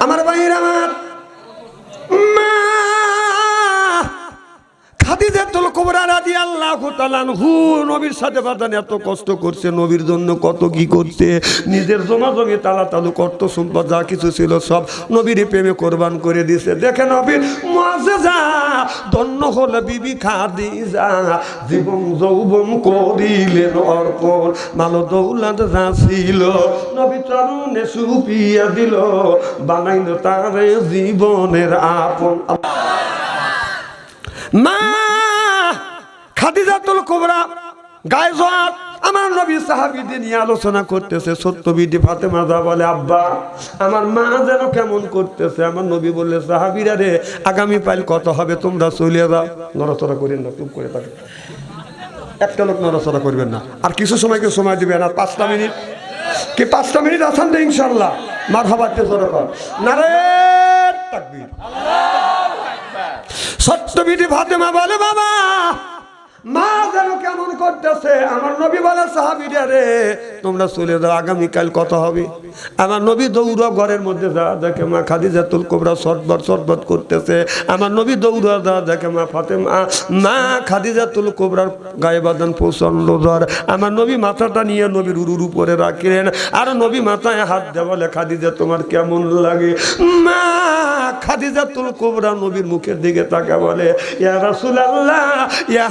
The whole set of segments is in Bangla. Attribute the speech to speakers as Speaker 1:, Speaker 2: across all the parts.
Speaker 1: আমার নবীর সাথে বাদান এত কষ্ট করছে, নবীর জন্য কত কি নিজের তালা তালু কর্ত, সম্পদ যা কিছু ছিল সব নবীর প্রেমে কোরবান করে দিছে। দেখে নবীর ধন্য বিবি জীবন যৌবন অর্পণ মালো দৌলত যা ছিল। নবী চরণে সুপিয়া দিল, বানাইল তারে জীবনের আপন মা খাদিজাতুল কুবরা গায়ে আমার নবী সাহাবীদের নিয়ে আলোচনা করতেছে সত্যবিধি ফাতেমা যা বলে, আব্বা, আমার মা যেন কেমন করতেছে? আমার নবী বললে, সাহাবীরা রে, আগামী পাইল কত হবে? তোমরা চলে যাও। নড়াচড়া করেন না, চুপ করে থাকে একটা লোক নড়াচড়া করবেন না। আর কিছু সময়কে সময় দিবেন আর পাঁচটা মিনিট। কি পাঁচটা মিনিট আসান তো ইনশাল্লাহ মার কর। নারে তাকবীর। সত্যবিধি ফাতেমা বলে, বাবা মা যেন কেমন করতেছে? আমার নবী বলে সাহাবিরা রে তোমরা চলে যাও, আগামীকাল কত হবে? আমার নবী দৌড় ঘরের মধ্যে যা দেখে মা খাদিজাতুল কোবরা সটবট সটবট করতেছে। আমার নবী দৌড় যা দেখে মা ফাতেমা, মা খাদিজাতুল কোবরার গায়ে বাদান প্রচণ্ড জ্বর আমার নবী মাথাটা নিয়ে নবীর উরুর উপরে রাখলেন। আর নবী মাথায় হাত দেওয়া বলে, খাদিজা, তোমার কেমন লাগে? মা খাদিজাতুল কোবরা নবীর মুখের দিকে তাকে বলে, ইয়া রাসূলুল্লাহ, ইয়া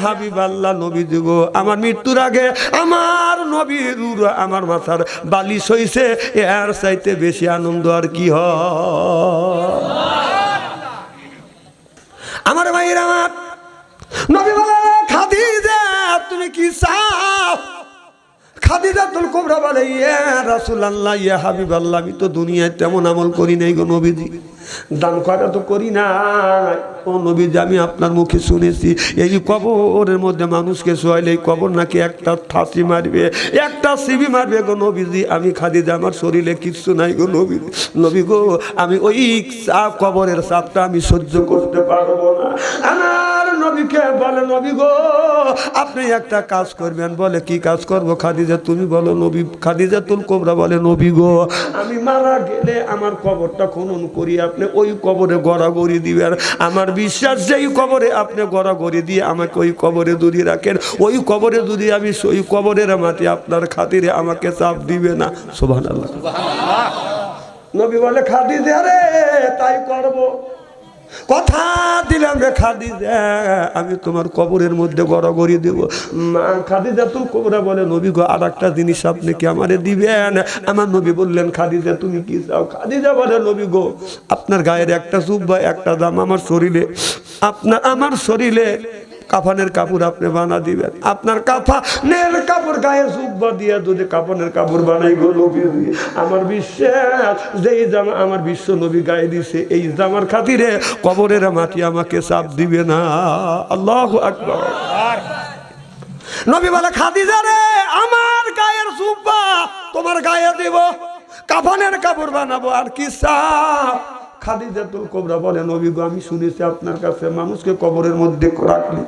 Speaker 1: হাবিবাল্লাহ নবী যুগ, আমার মৃত্যুর আগে আমার নবীর আমার মাথার বালিশ হইছে, এর চাইতে বেশি আনন্দ আর কি হয়? আমার ভাইয়ের আমার নবী বলে, খাদিজা, তুমি কি চাও? খাদিজা তুল কোবরা বলে, ইয়া রাসূলুল্লাহ, ইয়া হাবিবাল্লাহ, আমি তো দুনিয়ায় তেমন আমল করি নাই গো নবীজি। দান করা তো করি না ও নবীজি, আমি আপনার মুখে শুনেছি, এই কবরের মধ্যে মানুষকে শোয়াইলে এই কবর নাকি একটা ফাঁসি মারবে, একটা সিবি মারবে গো নবীজি। আমি খাদিজা, আমার শরীরে কিচ্ছু নাই গো নবী নবী গো, আমি ওই চাপ কবরের চাপটা আমি সহ্য করতে পারব না। আমার বলে, নবী গো, আপনি একটা কাজ করবেন। বলে, কি কাজ করব খাদিজা, তুমি বলো নবী খাদিজা বলে, নবী গো, আমি মারা গেলে আমার কবরটা খনন করি আপনি ওই কবরে গড়াগড়ি দিবেন। আমার বিশ্বাস যে যেই কবরে আপনি গড়াগড়ি দিয়ে আমাকে ওই কবরে যদি রাখেন। ওই কবরে যদি আমি ওই কবরের মাটি আপনার খাতিরে আমাকে চাপ দিবে না। সোভান আল্লাহ নবী বলে খাদিজা রে তাই করব। কথা দিলাম রে খাদিজা, আমি তোমার কবরের মধ্যে গড়গড়ি দেব। মা, খাদিজা তুল কবরা বলে, নবী গো আর একটা জিনিস আপনি কি আমারে দিবেন? আমার নবী বললেন, খাদিজা, তুমি কি চাও? খাদিজা বলে, নবী গো, আপনার গায়ের একটা জুব্বা, একটা দাম আমার শরীরে। আপনার, আমার শরীরে কাফানের কাপড় আপনি বানা দিবেন। আপনার কাফানের কাপড় গায়ে জুব্বা দিয়ে যদি কাফানের কাপড় বানাই গো নবী। আমার বিশ্বাস, যেই জামা আমার বিশ্ব নবী গায়ে দিছে, এই জামার খাতিরে কবরের মাটি আমাকে চাপ দিবে না। আল্লাহ আকবার। নবী বলে, খাদিজা রে, আমার গায়ের জুব্বা তোমার গায়ে দিব, কাফানের কাপড় বানাবো, আর কি চাপ? খাদিজাতুল কোবরা বলেন অভিজ্ঞ আমি শুনেছি আপনার কাছে মানুষকে কবরের মধ্যে রাখলে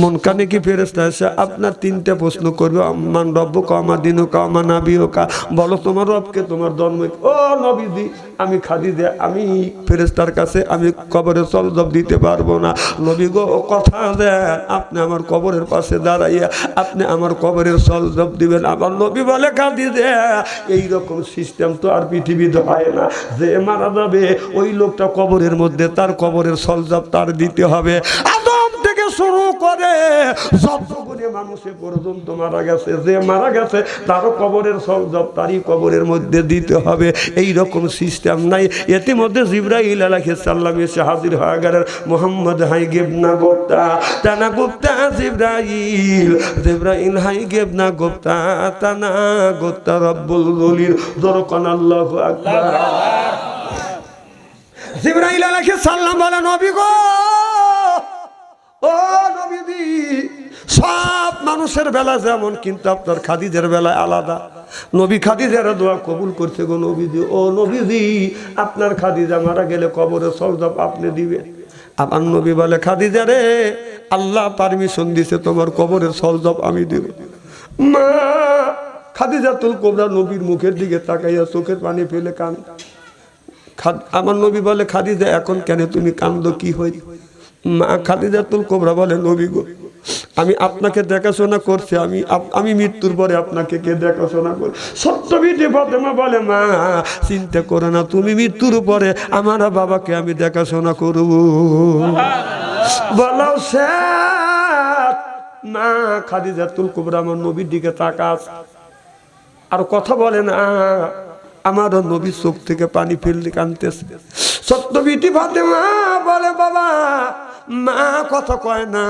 Speaker 1: মন কানে কি ফেরেস্তা এসে আপনার তিনটে প্রশ্ন করবে মান রব্য কামা দিন কামা নাবিও কা বলো তোমার রবকে, তোমার জন্ম? ও নবীজি, আমি খাদিজা, আমি ফেরেস্তার কাছে আমি কবরে সলজব দিতে পারব না। নবী গো, ও কথা দেন আপনি আমার কবরের পাশে দাঁড়াইয়া আপনি আমার কবরের সলজব দিবেন। আমার নবী বলে, খাদিজা, এইরকম সিস্টেম তো আর পৃথিবীতে হয় না। যে মারা যাবে, ওই লোকটা কবরের মধ্যে, তার কবরের সলজব তার দিতে হবে। থেকে শুরু করে মানুষে পর্যন্ত মারা গেছে। যে মারা গেছে, তারও কবরের সলজব তারই কবরের মধ্যে দিতে হবে। এই রকম সিস্টেম নাই। এতে মধ্যে জিব্রাইল আলাইহিস সালাম এসে হাজির হয়ে গেলেন মোহাম্মদ হাই গেবনা গোপ্তা। তানা গোপ্তা, জিব্রাইল। জিব্রাইল হাই গেবনা গোপ্তা, তানা গোপ্তা রব্বুল গলির দরকান আল্লাহু আকবার। জিব্রাইল আলাইহিস সালাম বলে নবী গো! সব মানুষের বেলা যেমন, কিন্তু আপনার খাদিজের বেলায় আলাদা। নবী খাদিজার দোয়া কবুল করছে গো নবীজি। ও নবীজি, আপনার খাদিজা মারা গেলে কবরে সলজব আপনি দিবেন। আমার নবী বলে, খাদিজা রে, আল্লাহ পারমিশন দিছে তোমার কবরের সলজব আমি দেব। মা খাদিজা তুল কোবরা নবীর মুখের দিকে তাকাইয়া চোখের পানি ফেলে কান আমার নবী বলে, খাদিজা, এখন কেন তুমি কান্দ? কি হই মা খাদিজাতুল কোবরা বলে, নবী গো, আমি আপনাকে দেখাশোনা করছি, আমি আমি মৃত্যুর পরে আপনাকে কে দেখাশোনা করি সত্য বিধি ফাতেমা বলে, মা, চিন্তা করো না, তুমি মৃত্যুর পরে আমার বাবাকে আমি দেখাশোনা করব। বলো মা খাদিজাতুল কোবরা আমার নবীর দিকে তাকাস, আর কথা বলে না আমার নবীর চোখ থেকে পানি ফেলতে কানতেছে। সত্য বিটি ফাতেমা বলে, বাবা মা কথা কয় না।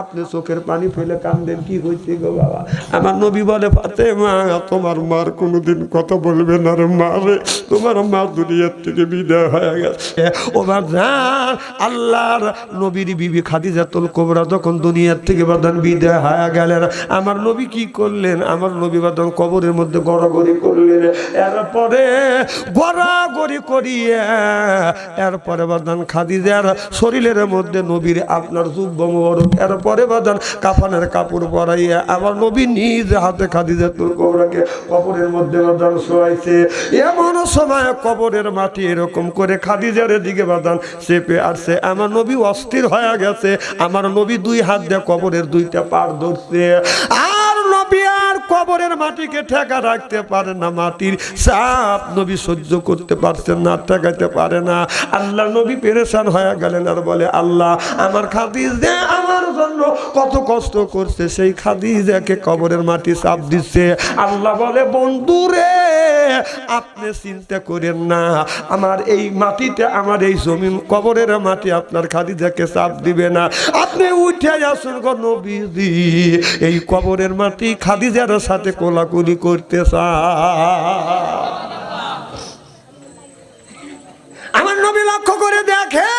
Speaker 1: আপনি চোখের পানি ফেলে কান্দেন, কি হয়েছে গো বাবা? আমার নবী বলে, ফাতেমা, তোমার মার কোনোদিন কথা বলবে না রে মা রে। তোমার মা দুনিয়ার থেকে বিদায় হয়ে গেছে। ও মা জান, আল্লাহর নবীর বিবি খাদিজাতুল কোবরা যখন দুনিয়ার থেকে বাদান বিদায় হয়ে গেলেন, আমার নবী কি করলেন? আমার নবী বাদান কবরের মধ্যে গড়াগড়ি করলেন। এরপরে গড়াগড়ি করিয়ে, এরপরে বাদান খাদিজার শরীরের মধ্যে নবীর আপনার যুব্ব মোবারক এরপরে বাজার কাফানের কাপড় পরাইয়া আমার নবী নিজ হাতে খাদিজাতুল কোবরাকে কবরের মধ্যে বাজান শোয়াইছে। এমন সময় কবরের মাটি এরকম করে খাদিজার দিকে বাজান চেপে আসছে। আমার নবী অস্থির হয়ে গেছে। আমার নবী দুই হাত দিয়ে কবরের দুইটা পার ধরছে। আর আর কবরের মাটিকে ঠেকা রাখতে পারে না, মাটির চাপ নবী সহ্য করতে পারছেন না, ঠেকাইতে পারে না। আল্লাহ নবী পেরেশান হয়ে গেলেন আর বলে, আল্লাহ, আমার খাদিজা আমার জন্য কত কষ্ট করছে, সেই খাদিজাকে কবরের মাটি চাপ দিচ্ছে। আল্লাহ বলে বন্ধুরে আপনি চিন্তা করেন না, আমার এই মাটিতে আমার এই জমিন, কবরের মাটি আপনার খাদিজাকে চাপ দিবে না। আপনি উঠে আসুন গো নবীজি, এই কবরের মাটি খাদিজার সাথে কোলাকুলি করতে আমার নবী লক্ষ্য করে দেখে।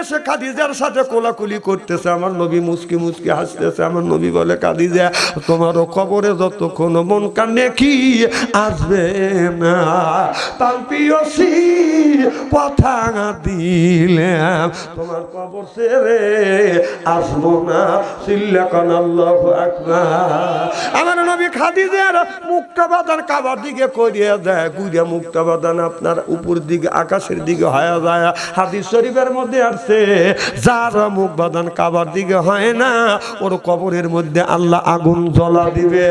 Speaker 1: এসে খাদিজার সাথে কোলাকুলি করতেছে, আমার নবী মুসকি মুসকি হাসতেছে, আমার নবী বলে, খাদিজা, তোমারও কবরে যতক্ষণ মন কানে কি আসবে না? তার প্রিয়সী কথা দিলাম তোমার কবর ছেড়ে আসব না আল্লাহ আমার নবী খাদিজার মুক্তা বাদান কাবার দিকে করিয়ে দেয় গুড়িয়া মুক্তা বাদান আপনার উপর দিকে, আকাশের দিকে হয়ে যায়। হাদিস শরীফের মধ্যে আসছে। যার মুখ বাদান কাবার দিকে হয় না, ওর কবরের মধ্যে আল্লাহ আগুন জ্বলা দিবে।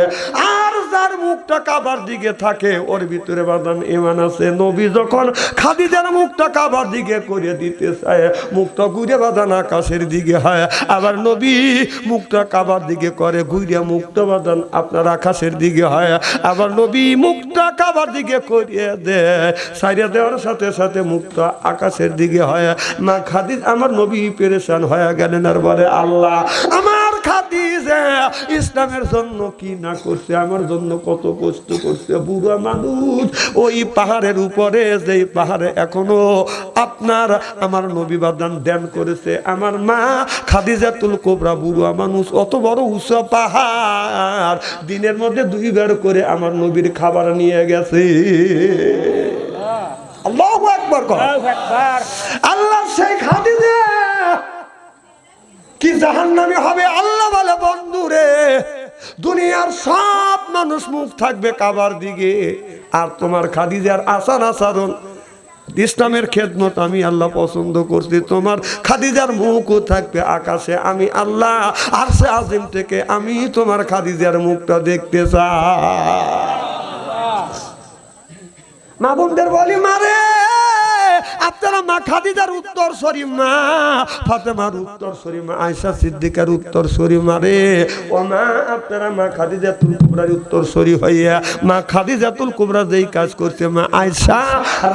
Speaker 1: আর যার মুখটা কাবার দিকে থাকে, ওর ভিতরে বাদান ইমান আছে। নবী যখন খাদিজার মুখটা কাবার দিকে করে দিতে চায়, মুখটা ঘুরে বাদান আকাশের দিকে হয়। আবার নবী মুখটা কাবার দিকে করে, ঘুরে মুক্ত বাদান আপনার আকাশের দিকে হয়। আবার নবী মুখটা কাবার দিকে করিয়ে দেয়। সাইরে দেওয়ার সাথে সাথে মুখটা আকাশের দিকে হয়। মা খাদিজ, আমার নবী পেরেশান হয়ে গেলেন আর বলে, আল্লাহ, আমার খাদিজা ইসলামের জন্য কি না করছে? আমার জন্য কত কষ্ট করছে। বুড়া মানুষ ওই পাহাড়ের উপরে যেই পাহাড়ে এখনও আপনার আমার নবী বাদান ধ্যান করেছে। আমার মা খাদিজাতুল কোবরা বুড়া মানুষ অত বড় উঁচু পাহাড় দিনের মধ্যে দুইবার করে আমার নবীর খাবার নিয়ে গেছে। আল্লাহু আকবার কর। আল্লাহ সেই খাদিজা কি জাহান্নামী হবে? আল্লাহ বলে, বন্ধু রে, দুনিয়ার সব মানুষ মুখ থাকবে কাবার দিকে। আর তোমার খাদিজার আসার আচরণ ইসলামের খেদমত আমি আল্লাহ পছন্দ করছি। তোমার খাদিজার মুখও থাকবে আকাশে, আমি আল্লাহ, আর সে আজিম থেকে আমি তোমার খাদিজার মুখটা দেখতে চাই। মা বোনদের বলি মারে আপনারা মা খাদিজার উত্তর সরি মা ফাতেমার উত্তর সরি মা আয়সা সিদ্দিকার উত্তর সরি মারে ও মা, আপনারা মা খাদিজাতুল কুবরার উত্তর সরি হইয়া, মা খাদিজাতুল কুবরা যেই কাজ করছে, মা আয়সা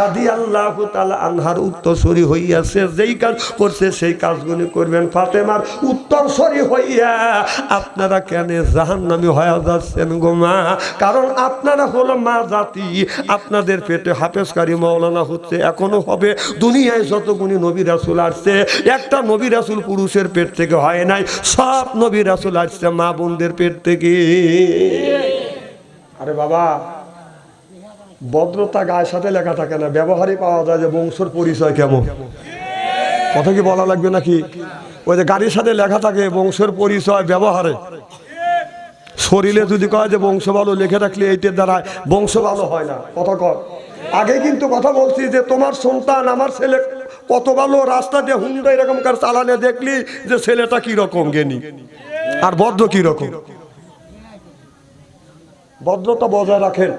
Speaker 1: রাদি আল্লাহ তালা আনহার উত্তর সরি হইয়াছে যেই কাজ করছে, সেই কাজগুলি করবেন। ফাতেমার উত্তর সরি হইয়া আপনারা কেন জাহান্নামি হয়ে যাচ্ছেন গো মা? কারণ আপনারা হলো মা জাতি। আপনাদের পেটে হাফেজকারী মৌলানা হচ্ছে, এখনও হবে দুনিয়ায় যতগুনি নবী রাসুল আসছে, একটা নবী রাসুল পুরুষের পেট থেকে হয় নাই, সব নবী রাসুল আসছে মা বোনদের পেট থেকে। আরে বাবা, ভদ্রতা গায়ের সাথে লেখা থাকে না, ব্যবহারই পাওয়া যায় যে বংশর পরিচয় কেমন। কথা কি বলা লাগবে নাকি? ওই যে গাড়ির সাথে লেখা থাকে বংশের পরিচয়, ব্যবহারে। শরীরে যদি কয় যে বংশ ভালো, লিখে রাখলে এইটার দ্বারা বংশ ভালো হয় না। কথা কর। আগে কিন্তু কথা বলছি যে তোমার সন্তান, আমার ছেলে কত ভালো, রাস্তা দিয়ে হুন্ডা এরকম কার চালানে দেখলি যে ছেলেটা কি রকম জ্ঞানী? আর ভদ্র কি রকম ভদ্রতা বজায় রাখেন।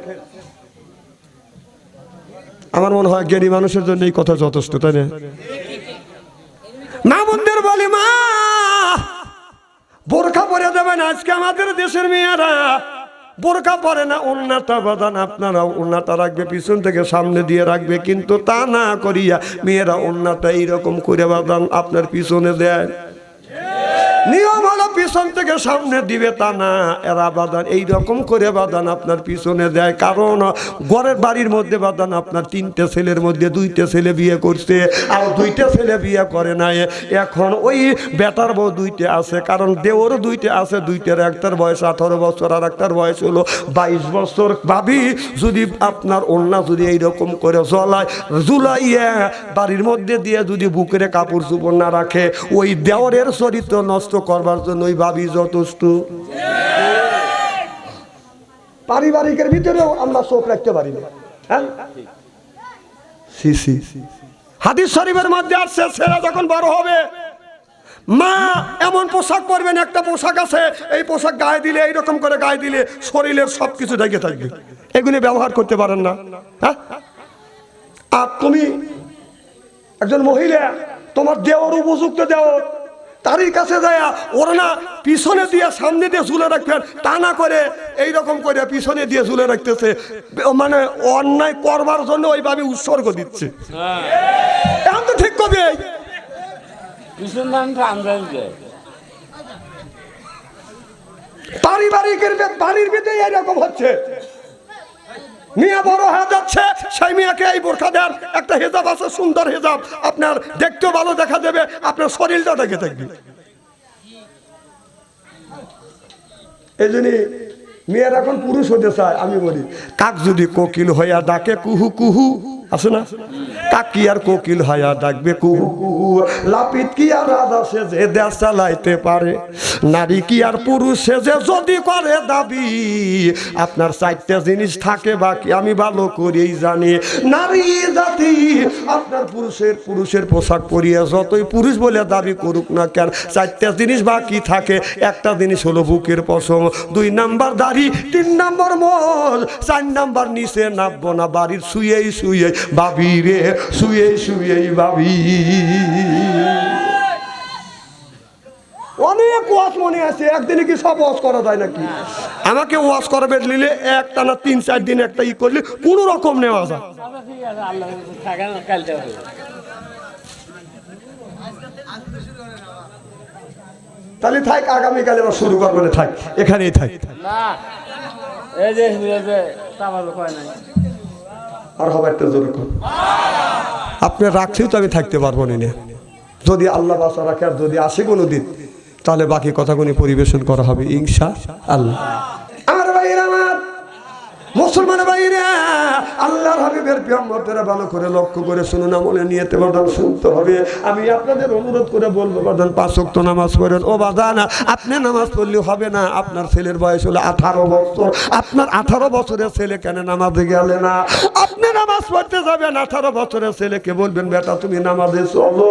Speaker 1: আমার মনে হয় জ্ঞানী মানুষের জন্য এই কথা যথেষ্ট, তাই না? মা বোনদের বলি, মা, বোরখা পরে দেবেন আজকে আমাদের দেশের মেয়েরা। বোরখা পরে না উন্নাটা বাদান আপনারা উন্নাটা রাখবে, পিছন থেকে সামনে দিয়ে রাখবে, কিন্তু তা না করিয়া মেয়েরা উন্নাটা এইরকম করে বাদান আপনার পিছনে দেয়। নিয়ম পিছন থেকে সামনে দিবে তা না। এরা বাদান, এই রকম করে বাদান আপনার পিছনে দেয়। কারণ ঘরের বাড়ির মধ্যে বাদান, আপনার তিনটে ছেলের মধ্যে দুইটা ছেলে বিয়ে করছে, আর দুইটা ছেলে বিয়ে করে নাই। এখন ওই বেটার বউ দুইটা আছে, কারণ দেওরও দুইটা আছে, দুইটার একটার বয়স আঠারো বছর, আর একটার বয়স হলো বাইশ বছর। ভাবি, যদি আপনার অন্য যদি এইরকম করে জ্বলায় জুলাইয়া বাড়ির মধ্যে দিয়ে যদি বুকের কাপড় চুপড় না রাখে, ওই দেওরের চরিত্র নষ্ট করবার জন্য ওই ভাবি যথেষ্ট। পারিবারিকের ভিতরেও আমরা চোখ রাখতে পারি না। হ্যাঁ? হাদিস শরীফের মধ্যে আসছে, ছেলে যখন বড় হবে, মা এমন পোশাক পরবেন, একটা পোশাক আছে, এই পোশাক গায়ে দিলে, এইরকম করে গায়ে দিলে শরীরের সব কিছু ঢেকে থাকবে। এগুলি ব্যবহার করতে পারেন না। হ্যাঁ? আর তুমি একজন মহিলা, তোমার দেওয়ার উপযুক্ত দেওয়ার তারই কাছে যায় ওরা না পিছনে দিয়ে সামনে দিয়ে ঝুলে রাখবেন তা না করে এই রকম করে পিছনে দিয়ে ঝুলে রাখতেছে। মানে অন্যায় করবার জন্য ওইভাবে উৎসর্গ দিচ্ছে। এখন তো ঠিক কবে? পারিবারিকের বাড়ির ভিতরে এইরকম হচ্ছে। মিয়া বড় হয়ে যাচ্ছে, সেই মিয়াকে এই বোরখা দেন। একটা হেজাব আছে, সুন্দর হেজাব। আপনার দেখতেও ভালো দেখা দেবে আপনার শরীরটা দেখে থাকবে এই জন্য মেয়ের এখন পুরুষ হতে চায়, আমি বলি কাক যদি কোকিল হইয়া ডাকে, কুহু কুহু। আছে না? কাক আর কোকিল হইয়া ডাকবে, কুহু কুহু। লাপিত কি আর রাজা সে যে দেশ চালাইতে পারে? নারী কি আর পুরুষ সেজে যদি করে দাবি, আপনার চারটে জিনিস থাকে বাকি, আমি ভালো করেই জানি। নারী জাতি, আপনার পুরুষের পুরুষের পোশাক পরিয়ে যতই পুরুষ বলে দাবি করুক না কেন, চারটা জিনিস বাকি থাকে, একটা জিনিস হলো বুকের পশম, দুই নাম্বার দাড়ি, তিন নাম্বার মল, চার নাম্বার নিচে নামবো না, বাড়ির শুয়েই শুয়ে বাবি রে শুয়ে শুয়েই বাবি অনেক ওয়াশ মনে আছে একদিনে কি সব ওয়াশ করা যায় নাকি? আমাকে ওয়াজ করাবে নিলে একটা না তিন চার দিন একটা ই করলে কোনো রকম নেওয়া যায়।
Speaker 2: না
Speaker 1: তাহলে থাক আগামীকালে আবার শুরু করবে থাক এখানেই থাক।
Speaker 2: না
Speaker 1: আর হবে একটা জোর আপনি রাখছেই তো আমি থাকতে পারব না। যদি আল্লাহ বাসা রাখে আর যদি আসে কোনো দিন তাহলে বাকি কথাগুলি পরিবেশন করা হবে ইনশা আল্লাহ। মুসলমান ভাইরা, আল্লাহর হাবিবের পিয়াম্মতেরা ভালো করে লক্ষ্য করে শুনুন, আমলে নিয়েতে বাদান শুনতে হবে। আমি আপনাদের অনুরোধ করে বলব, বাদান পাঁচ ওয়াক্ত নামাজ পড়েন। ও বাদান, আপনি নামাজ পড়লে হবে না। আপনার ছেলের বয়স হলো আঠারো বছর। আপনার আঠারো বছরের ছেলে কেন নামাজে গেলে না? আপনি নামাজ পড়তে যাবেন, আঠারো বছরের ছেলেকে বলবেন, বেটা, তুমি নামাজে চলো।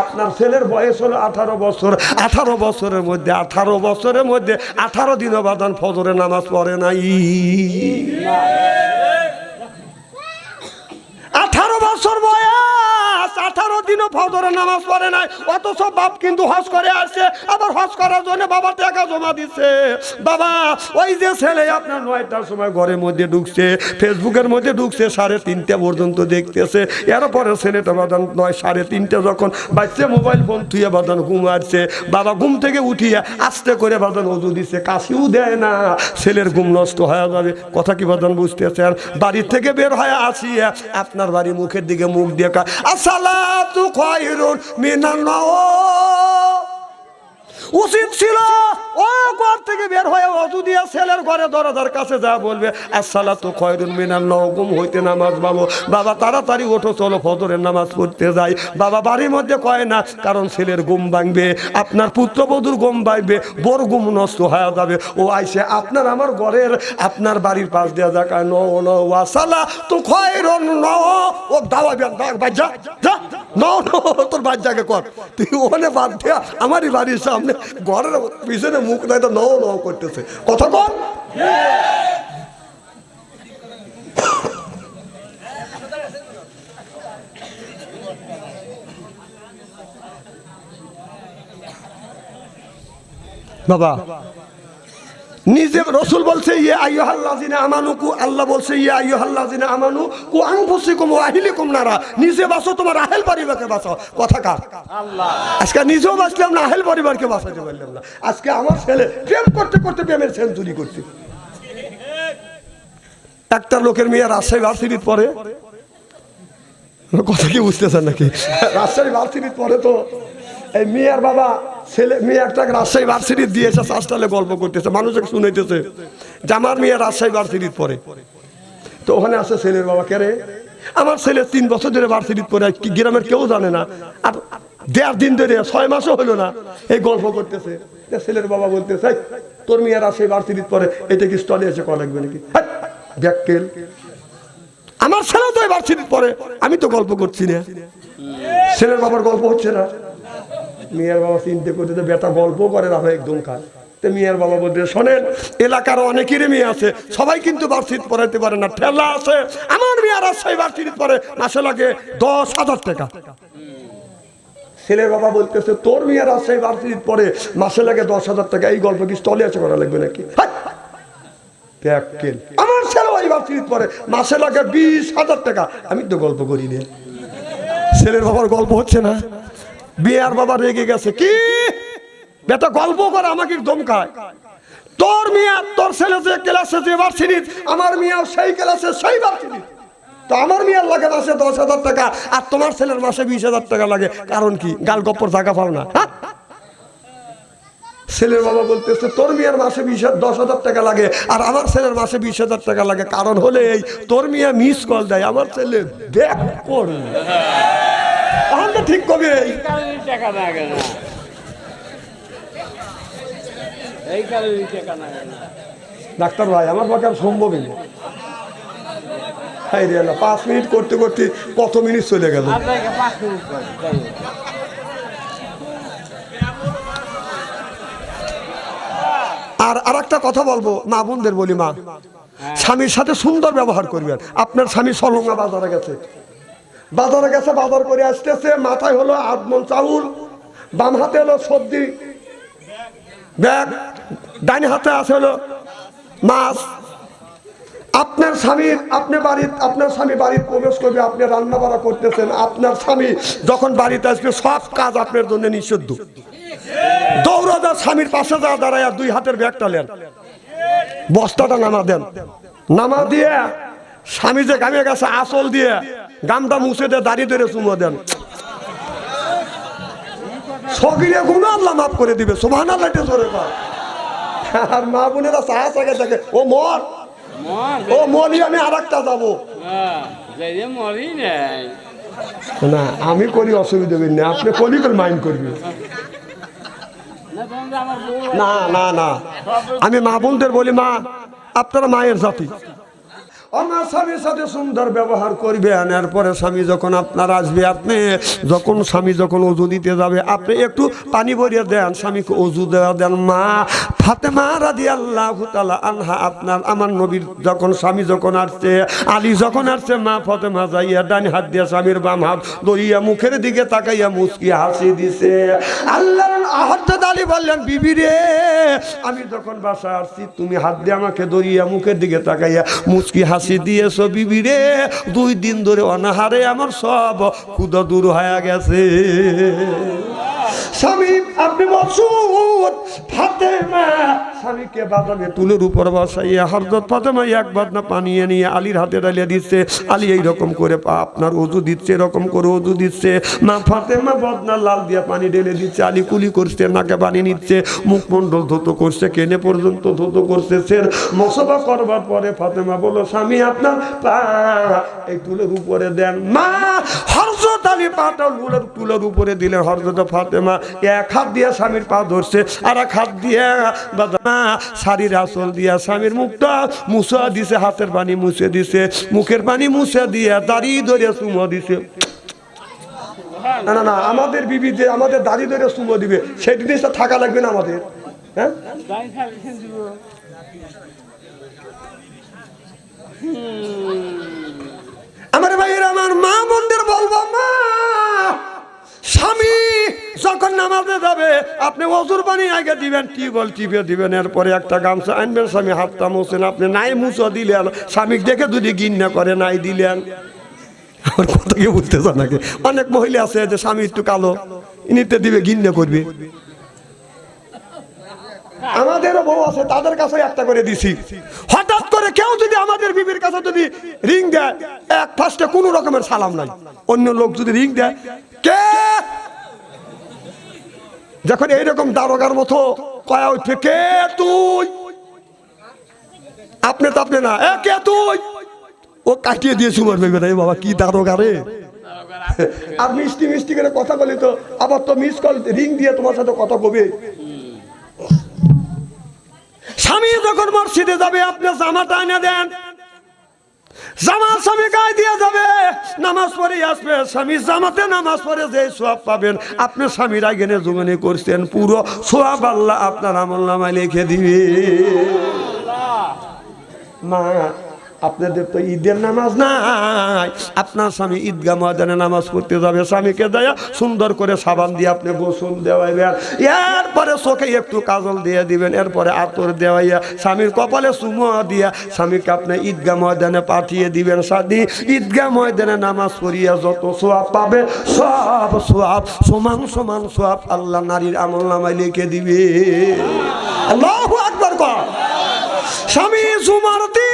Speaker 1: আপনার ছেলের বয়স হলো আঠারো বছর। আঠারো বছরের মধ্যে, আঠারো বছরের মধ্যে আঠারো দিন বাদান ফজরে নামাজ পড়ে নাই। আঠারো বছর বয়স। দিনও ফজরে নামাজ পড়ে নাই, অথচ বাপ কিন্তু হজ করে আসছে, আবার হজ করার জন্য বাবা টাকা জমা দিচ্ছে। বাবা, ওই যে ছেলে আপনার নয়টার সময় ঘরের মধ্যে ঢুকছে, ফেসবুকের মধ্যে ঢুকছে, সাড়ে তিনটে পর্যন্ত দেখতেছে। এরপরে ছেলেটা বাদান নয়, সাড়ে তিনটে যখন বাচ্চা মোবাইল ফোন থুয়ে বাদান ঘুমাচ্ছে, বাবা ঘুম থেকে উঠিয়ে আস্তে করে বাদান অজু দিচ্ছে কাশিও দেয় না, ছেলের ঘুম নষ্ট হয়ে যাবে। কথা কি বাদান বুঝতেছেন? বাড়ির থেকে বের হয়ে আসিয়া আপনার বাড়ি মুখের দিকে মুখ দিয়ে কা আসসালাতু খায়রুন মিনান নাওম উচিত ছিল। ও ঘর থেকে বের হয়ে অজু দিয়ে ছেলের ঘরে দরজার কাছে যা বলবে আসসালা তো খয়রুন মিনার নগম হইতে নামাজ বাবু। বাবা, তাড়াতাড়ি ওঠো, চলো ফজরের নামাজ পড়তে যাই। বাবা, বাড়ির মধ্যে কয় না, কারণ ছেলের ঘুম ভাঙবে, আপনার পুত্রবধূর ঘুম ভাঙবে বড় ঘুম নষ্ট হয়ে যাবে। ও আইসে, আপনার আমার ঘরের, আপনার বাড়ির পাশ দিয়ে যাক। ন ন ওয়াসালা তো খয়রুন ন ও দাওয়া বাজ্যা যা ন তোর বাচ্চাকে কর। তুই ওখানে বাদ দিয়া আমারই বাড়ির সামনে ঘরের পিছনে মুখ নাই তো ন নও করতেছে। কথা কর বাবা নিজে রসুল বলছে ইয়ে আইয়ুহাল্লাযিনা আমানু কু আল্লাহ বলছে ইয়ে আইয়ুহাল্লাযিনা আমানু কু আনফুসিকুম ওয়া আহলিকুম নারা নিজে বাঁচো তোমার আহেল পরিবারকে বাঁচো কথা কার?
Speaker 2: আল্লাহ।
Speaker 1: আজকে নিজেও বাঁচলাম না আহেল পরিবারকে বাঁচাতে পারলাম না আজকে আমার ছেলে প্রেম করতে করতে প্রেমের সেঞ্চুরি করছে। একটা লোকের মেয়ে রাজশাহী ভার্সিটির পরে। কথা কি বুঝতেছেন নাকি? রাজশাহী ভার্সিটির পরে তো এই মেয়ের বাবা ছেলে মেয়ে একটা রাজশাহী ভার্সিটির দিয়েছে হাসপাতালে গল্প করতেছে মানুষকে শুনাইতেছে। যে আমার মেয়ে রাজশাহী ভার্সিটির পরে। তো ওখানে আছে ছেলের বাবা কে আমার ছেলে তিন বছর ধরে ভার্সিটির পরে গ্রামের কেউ জানে না। আর দেড় দিন ধরে ছয় মাসও হলো না এই গল্প করতেছে। ছেলের বাবা বলতেছে "এই, তোর মেয়ের রাজশাহী ভার্সিটির পরে এটা কি স্টলে এসে করা লাগবে নাকি? ব্যাককেল আমার ছেলেও তো ভার্সিটির পরে আমি তো গল্প করছি না। ছেলের বাবার গল্প হচ্ছে না। মেয়ের বাবা চিনতে করতে তো বেটা গল্প করে না একদম খায় তো মেয়ের বাবা বলতে শোনেন, এলাকার অনেকেরই মেয়ে আছে, সবাই কিন্তু বার্ষিক পড়াইতে পারে না, ঠেলা আছে। আমার মেয়ের রাজশাহী বার্ষিক পরে মাসে লাগে দশ হাজার টাকা। ছেলের বাবা বলতেছে, তোর মেয়ের রাজশাহী বার্ষিক পরে মাসে লাগে দশ হাজার টাকা, এই গল্প কি স্টলে আছে করা লাগবে নাকি? আমার ছেলে ওই বার্ষিক পরে মাসে লাগে বিশ হাজার টাকা। আমি তো গল্প করি না। ছেলের বাবার গল্প হচ্ছে না। বিয়ার বাবা রেগে গেছে। কি? বেটা গল্প করে, আমাকে দমকায় তোর মিয়া তোর ছেলে যে ক্লাসে যে ভার্সিটি আমার মিয়াও সেই ক্লাসে সেই ভার্সিটি তো আমার মিয়ার লাগে মাসে দশ হাজার টাকা, আর তোমার ছেলের মাসে বিশ হাজার টাকা লাগে। কারণ কি? গাল গপ্পর জায়গা পাও না। হ্যাঁ? ছেলের বাবা বলতেছে, তোর মেয়ের মাসে বিশ দশ হাজার টাকা লাগে, আর আমার ছেলের মাসে বিশ হাজার টাকা লাগে। কারণ হলে এই তোর মেয়ে মিস কল দেয়। আমার ছেলে দেখ করে। তখন তো ঠিক কবে? এই
Speaker 2: এই টাকা লাগে না এই কারণে টাকা লাগে না
Speaker 1: ডাক্তার ভাই আমার পক্ষে আর সম্ভবই না। হাই রে আল্লাহ, পাঁচ মিনিট করতে করতে কত মিনিট চলে গেল। আর আর একটা কথা বলব মা বোনদের বলি মা। স্বামীর সাথে সুন্দর ব্যবহার করবেন। আপনার স্বামী সলঙ্গা বাজারে গেছে। বাজারে গেছে বাজার করে আসতেছে, মাথায় হলো আদমন চাউল, বাম হাতে হলো সবজি, ব্যাগ ডাইন হাতে আছে হলো মাছ। আপনার স্বামীর আপনি বাড়ির, আপনার স্বামী বাড়ির প্রবেশ করবে, আপনি রান্না বাড়া করতেছেন, আপনার স্বামী যখন বাড়িতে আসবে, সব কাজ আপনার জন্য নিষিদ্ধ। দৌড়া স্বামীর পাশে যা দাঁড়ায়, দুই হাতের ব্যাগটা নেন। বস্তাটা নামা দেন। নামা দিয়ে স্বামী যে গামে গেছে আসল দিয়ে গামটা মুছে দিয়ে দাঁড়িয়ে ধরে চুমো দেন। সগিরে গুণ আল্লাহ মাফ করে দিবে সোভান আল্লাহ জোরে কর। আর মা বোনেরা থাকে ও মর ও মরি আমি আর একটা যাব। না আমি করি অসুবিধা নেই আপনি কলি করে মাইন্ড করবি
Speaker 2: না
Speaker 1: না না না। আমি মা বোনদের বলি মা আপনারা মায়ের জাতি। আমার স্বামীর সাথে সুন্দর ব্যবহার করবেন। এরপরে স্বামী যখন আপনার আসবে, আপনি যখন স্বামী যখন অজু দিতে যাবে, আপনি একটু পানি ভরিয়ে দেন। স্বামীকে অজু দেওয়া দেন। মা, ফাতেমা রাদি আল্লাহ আনহা, আপনার, আমার নবীর যখন স্বামী যখন আসছে, আলী যখন আসছে, মা ফাতেমা যাইয়া ডান হাত দিয়ে স্বামীর বাম হাত দরিয়া মুখের দিকে তাকাইয়া মুচকি হাসি দিছে। আল্লাহ আহদ্দাদ আলী বললেন, বিবি রে, আমি যখন বাসা আসছি, তুমি হাত দিয়ে আমাকে দরিয়া মুখের দিকে তাকাইয়া মুচকি হাসি দিয়েছ, বিবি রে। দুই দিন ধরে অনাহারে আমার সব ক্ষুদ দূর হয়ে গেছে। স্বামী, আপনি মসুদ, ফাতেমা স্বামীকে বাদামে তুলের উপর বসাইয়া হরদত ফাতেমা এক বাদনা নিয়ে আলীর হাতে ডালিয়ে দিচ্ছে। আলী এইরকম করে আপনার অজু দিচ্ছে, এরকম করে অজু দিচ্ছে। ফাতেমা বদনা লাল দিয়ে পানি ঢেলে দিচ্ছে, আলী কুলি করছে, নাকে পানি নিচ্ছে মুখমণ্ডল ধুতো করছে, কেনে পর্যন্ত ধুতো করছে মশবা করবার পরে ফাতেমা বলল, স্বামী, আপনার এই তুলের উপরে দেন মা হরজত আলী পাটা তুলের তুলের উপরে দিলে হরজত ফাতেমা এক হাত দিয়ে স্বামীর পা ধরছে আর এক হাত দিয়ে বাদামা শাড়ির আসল দিয়া স্বামীর মুখটা দিছে, হাতের পানি মুছে দিছে, মুখের পানি মুছে দিয়ে দাঁড়িয়ে চুমো দিছে। না না না, আমাদের বিবিতে আমাদের দাড়ি ধরে চুমো দিবে, সেই জিনিসটা থাকা লাগবে না আমাদের। হ্যাঁ? আমার ভাইয়ের, আমার মা মন্দির বলব মা স্বামী যখন নামাজে যাবে আপনি অজুর পানি আগে দিবেন, টিউবওয়েল টিপে দিবেন, এরপরে একটা গামছা আনবেন, স্বামী হাতটা মুছেন, আপনি নাই মুছো দিলেন, স্বামী দেখে যদি গিন্না করে নাই দিলেন। আমার কথা কি বুঝতে চান নাকি? অনেক মহিলা আছে যে স্বামী একটু কালো, ইনিতে দিবে গিন্না করবে। আমাদেরও বউ আছে, তাদের কাছে একটা করে দিছি। হঠাৎ করে কেউ যদি আমাদের বিবির কাছে যদি রিং দেয়, এক ফার্স্টে কোনো রকমের সালাম নাই। অন্য লোক যদি রিং দেয়, কে যখন এইরকম দারোগার মতো কয়া উঠবে, কে তুই? আপনি তো আপনি না কে তুই? ও কাটিয়ে দিয়ে সুমার ভেবে না বাবা, কি দারোগা রে? আর মিষ্টি মিষ্টি করে কথা বলি তো, আবার তো মিস কল রিং দিয়ে তোমার সাথে কথা কবে স্বামী যখন মসজিদে যাবে, আপনি জামাটা এনে দেন জামা স্বামী গায়ে দিয়ে যাবে। নামাজ পড়ে আসবে, স্বামী জামাতে নামাজ পড়ে যে সোয়াব পাবেন। আপনি স্বামীর আগে জুমানি করছেন, পুরো সোয়াব আল্লাহ আপনার আমল নামায় লিখে দিবে। মা আপনাদের তো ঈদের নামাজ নাই। আপনার স্বামী ঈদগাহ ময়দানে নামাজ পড়তে যাবে, স্বামীকে দেয়া সুন্দর করে সাবান দিয়ে আপনি গোসল দেওয়াইবেন। এরপরে চোখে একটু কাজল দিয়ে দিবেন, এরপরে আতর দেওয়াইয়া স্বামীর কপালে সুমো দিয়া স্বামীকে আপনি ঈদগাহ ময়দানে পাঠিয়ে দিবেন। সাদি ঈদগাহ ময়দানে নামাজ পড়িয়া যত সোয়াব পাবে, সব সোয়াব, সমান সমান সোয়াব আল্লাহ নারীর আমল নামায় লিখে দিবে। স্বামী দিন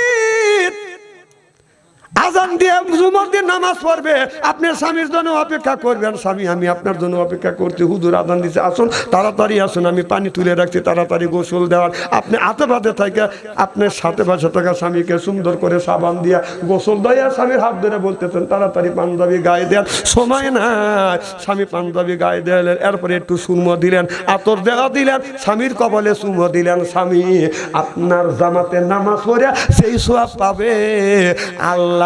Speaker 1: আজান দিয়ে জুমার দিয়ে নামাজ পড়বে। আপনি স্বামীর জন্য অপেক্ষা করবেন। স্বামী, আমি আপনার জন্য অপেক্ষা করছি। হুজুর আজান দিছে, আসুন, তাড়াতাড়ি আসুন, আমি পানি তুলে রাখছি, তাড়াতাড়ি গোসল দেওয়ার। আপনি আতে বাদে থাকে আপনার সাথে পাশে থাকা স্বামীকে সুন্দর করে সাবান দিয়া গোসল দেয়া স্বামীর হাত ধরে বলতেছেন, তাড়াতাড়ি পাঞ্জাবি গায়ে দেন। সময় নাই। স্বামী পাঞ্জাবি গায়ে দিলেন, এরপরে একটু সুরমো দিলেন, আতর দেওয়া দিলেন, স্বামীর কপালে সুমো দিলেন, স্বামী, আপনার জামাতে নামাজ পড়ে সেই সোয়াব পাবে। আল্লাহ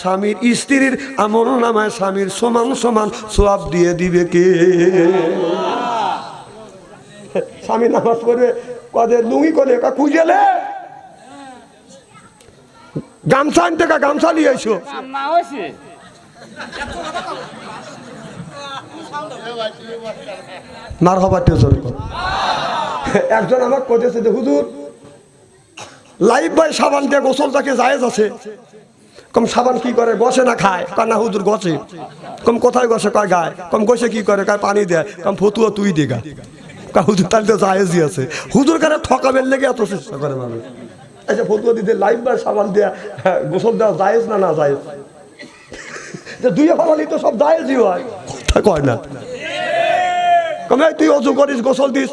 Speaker 1: স্বামীর স্ত্রীর আমল নামায় স্বামীর সমান সমান সোয়াব দিয়ে দিবে কে? স্বামী নামাজ পড়বে কদে লুঙ্গি করে কা খুঁজেলে? গামছা আনতে কা গামছা নিয়ে এসো মার হবার একজন আমার কোথেছে যে হুজুর লাইফ বয় সাবান দিয়ে গোসল তাকে জায়েজ আছে কম সাবান কি করে গসে না খায়? কয় না হুজুর গছে? কম কোথায় গসে কয় গায়। কম গসে কি করে? কয় পানি দেয়। কম ফতুয়া তুই দেগা কয় হুজুর তাহলে তো জায়েজই আছে। হুজুর কারে ঠকাবেন লেগে এত চেষ্টা করে মানুষ? আচ্ছা ফতুয়া দিতে লাইফ বয় সাবান দেয়া হ্যাঁ, গোসল দেওয়া জায়েজ না না জায়েজ? যে দুই ফলালি তো সব জায়েজই হয়। কয় না। কম তুই অজু করিস গোসল দিস।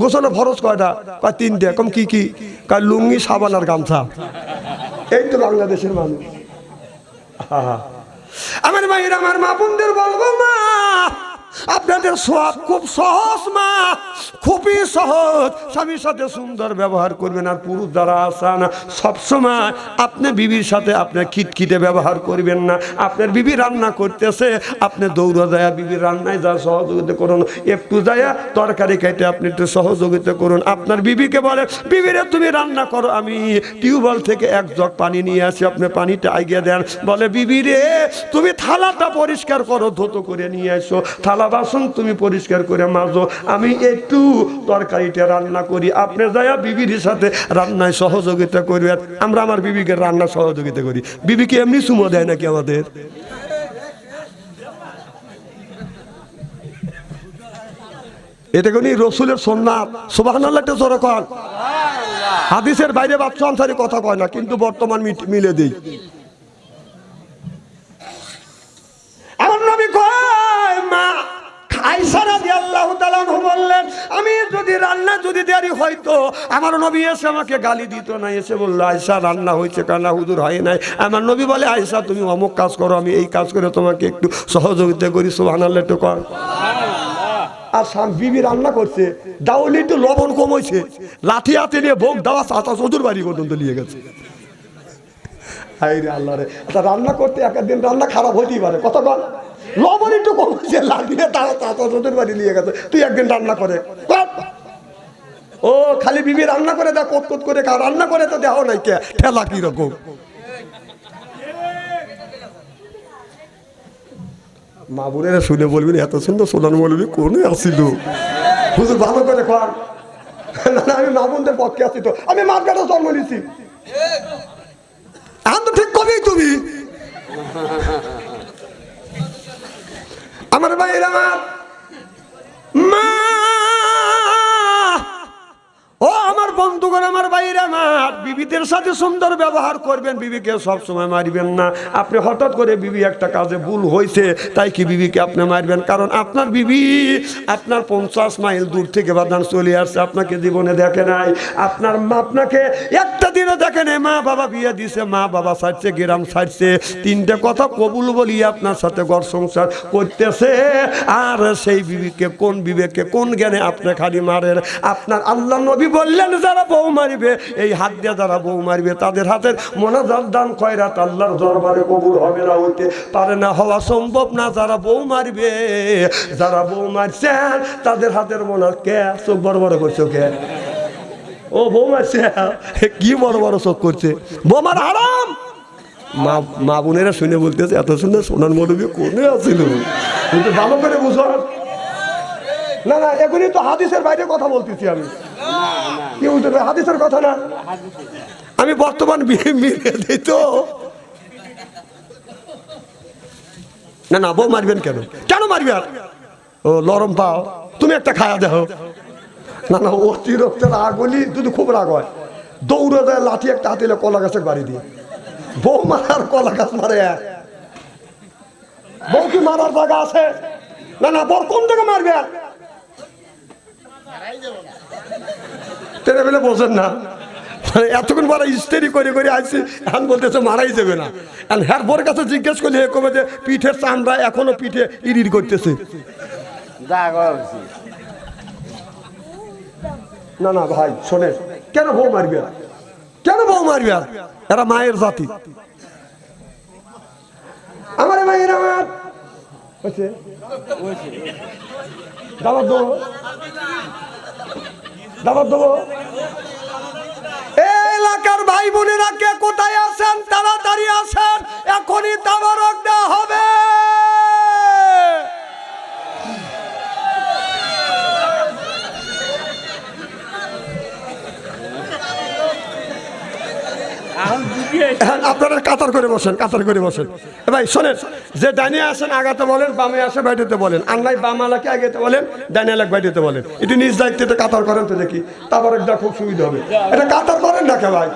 Speaker 1: গোসলের ফরজ কয়টা? কয় তিনটে। কম কি কি? কয় লুঙ্গি সাবান আর গামছা। এই তো বাংলাদেশের মানুষ। আমার ভাইয়ের আমার মা বোনদের বলব মা। আপনাদের সব খুব সহজ, মা। খুবই সহজ। স্বামীর সাথে সুন্দর ব্যবহার করবেন আর পুরুষ যারা আসান সবসময় আপনি বিবির সাথে আপনি খিটখিটে ব্যবহার করবেন না। আপনার বিবি রান্না করতেছে, আপনি দৌড়া যায় বিবির রান্নায় যা সহযোগিতা করুন। একটু যায় তরকারি খাইতে আপনি একটু সহযোগিতা করুন। আপনার বিবিকে বলে, বিবিরে তুমি রান্না করো, আমি টিউবওয়েল থেকে এক জগ পানি নিয়ে আসি, আপনি পানিটা আগিয়ে দেন। বলে, বিবিরে, তুমি থালাটা পরিষ্কার করো, ধুতো করে নিয়ে আসো থালা বাসন তুমি পরিষ্কার করে মাজো। আমি একটু তরকারিটা রান্না করি। আপনি যায়া বিবির সাথে রান্নায় সহযোগিতা করবেন। আমরা আমার বিবিকে রান্না সহযোগিতা করি। বিবিকে এমনি সুমো দেয় নাকি আমাদের? এটা কোনি রসুলের সোননাথ সোবাহ জোরে কন। হাদিসের বাইরে বাচ্চা কথা কয় না, কিন্তু বর্তমান মিলে দেই। আমার নবী কয় তাআলা বললেন আমি যদি রান্না যদি দেরি হয়তো আমার নবী এসে আমাকে গালি দিত না। এসে বলল আয়সা রান্না হয়েছে হুজুর হয় নাই। আমার নবী বলে আয়সা তুমি অমুক কাজ করো আমি এই কাজ করে তোমাকে একটু সহযোগিতা করি সুবহানাল্লাহ একটু কর। আর বিবি রান্না করছে দাউলি একটু লবণ কম হয়েছে লাঠি হাতে নিয়ে ভোগ দাওয়া চাচা চতুর বাড়ি পর্যন্ত নিয়ে গেছে। আল্লাহ রে। তা রান্না করতে একদিন রান্না খারাপ হইতেই পারে কত কর লবণ একটু কম হয়েছে লাঠি নিয়ে তারা চাচা বাড়ি নিয়ে গেছে। তুই একদিন রান্না করে ও, খালি বিবি রান্না করে দেখ কত কত করে খা রান্না করে তো দেওয়া নাই কে, ঠেলা কীরকম। মা বোনেরা শুনে বলবি এত সুন্দর সোনান বলবি কোনে আসিল? হুজুর, ভালো করে খান। না আমি মা বোনদের পক্ষে আছি তো, আমি মার পেটে জন্ম নিছি এখন তো ঠিক কবেই তুমি। আমার ভাইয়ের মা ও আমার বন্ধুগণ আমার বাইরে আমার বিবিদের সাথে সুন্দর ব্যবহার করবেন। বিবিকে সব সময় মারবেন না। আপনি হঠাৎ করে বিবি একটা কাজে ভুল হয়েছে, তাই কি বিবিকে আপনি মারবেন? কারণ আপনার বিবি আপনার পঞ্চাশ মাইল দূর থেকে বাদান চলে আসছে, আপনাকে জীবনে দেখে নাই। আপনার মা আপনাকে একটা দিনও দেখে নাই। মা বাবা বিয়ে দিছে, মা বাবা ছাড়ছে গ্রাম ছাড়ছে তিনটে কথা কবুল বলি, আপনার সাথে ঘর সংসার করতেছে। আর সেই বিবিকে, কোন বিবেকে, কোন জ্ঞানে আপনি খালি মারেন? আপনার আল্লাহ নবী বললেন যারা বউ মারিবে, এই হাত দিয়ে যারা বউ মারিবে, তাদের হাতের মোনাজাত দান খয়রাত আল্লাহর দরবারে কবুল হবে না হইতে পারে না, হওয়া সম্ভব না। যারা বউ মারবে, যারা বউ মারছেন, তাদের হাতের মোনা কে? চোখ বড় বড় করছ কে ও বউ মারছে কি বড় বড় চোখ করছে? বোমার আরাম মা মা বোনেরা শুনে বলতেছে, এত সুন্দর সোনার মরবি কোনে আছিল কিন্তু ভালো করে বুঝো। না না, এগুলি তো হাদিসের বাইরে কথা বলতেছি আমি। কি বলতে হাদিসের কথা না? আমি বর্তমান মিলে তো। না না, বউ মারবেন কেন? কেন মারবেন ও লরম পাও। তুমি একটা খায়া দেখো। না না, অতিরিক্ত রাগ হলি যদি খুব রাগ হয়। দৌড়ে দেয় লাঠি একটা হাতিলে কলা গাছের বাড়ি দিয়ে। বউ মারার কলা গাছ মারে বউ কি মারার জায়গা আছে? না না, বর কোন থেকে মারবে আর? তেরে বেলে বোঝেন না। মানে এতক্ষণ বড় ইস্তেরি করে করে আসছি এখন বলতেছে মারাই যাবে না। এখন হ্যার বোর কাছে জিজ্ঞেস করলে এ কবে যে পিঠের চামড়া এখনও পিঠে ইরির করতেছে। না না, ভাই শোনে কেন বউ মারবে? কেন বউ মারবে? এরা মায়ের জাতি। আমার মায়ের আমার। দেবো দাবার দেবো এলাকার ভাই বোনেরা কে কোথায় আসেন তাড়াতাড়ি আসেন। এখনই তাবারক দেওয়া হবে। হ্যাঁ, আপনারা কাতার করে বসেন কাতার করে বসেন। ভাই শোনেন যে ডাইনে আসেন আগাতে বলেন বামে আসে বাইটেতে বলেন। আল্লাহ বামালাকে আগেতে বলেন ডাইনে আলাক বাইরেতে বলেন। এটি নিজ দায়িত্বে কাতার করেন তো দেখি। তারপর একটা খুব সুবিধা হবে। এটা কাতার করেন না কে ভাই?